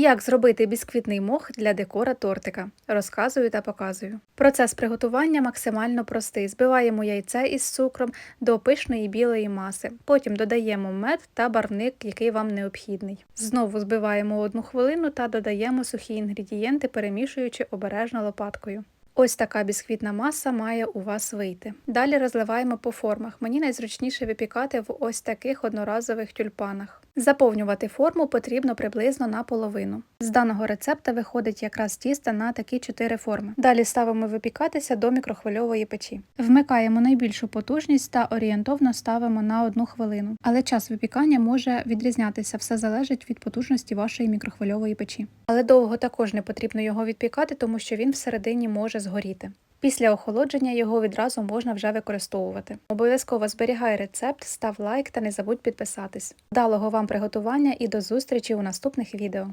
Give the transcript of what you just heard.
Як зробити бісквітний мох для декора тортика? Розказую та показую. Процес приготування максимально простий. Збиваємо яйце із цукром до пишної білої маси. Потім додаємо мед та барвник, який вам необхідний. Знову збиваємо одну хвилину та додаємо сухі інгредієнти, перемішуючи обережно лопаткою. Ось така бісквітна маса має у вас вийти. Далі розливаємо по формах. Мені найзручніше випікати в ось таких одноразових тюльпанах. Заповнювати форму потрібно приблизно наполовину. З даного рецепта виходить якраз тісто на такі 4 форми. Далі ставимо випікатися до мікрохвильової печі. Вмикаємо найбільшу потужність та орієнтовно ставимо на 1 хвилину. Але час випікання може відрізнятися, все залежить від потужності вашої мікрохвильової печі. Але довго також не потрібно його відпікати, тому що він всередині може згоріти. Після охолодження його відразу можна вже використовувати. Обов'язково зберігай рецепт, став лайк та не забудь підписатись. Вдалого вам приготування і до зустрічі у наступних відео.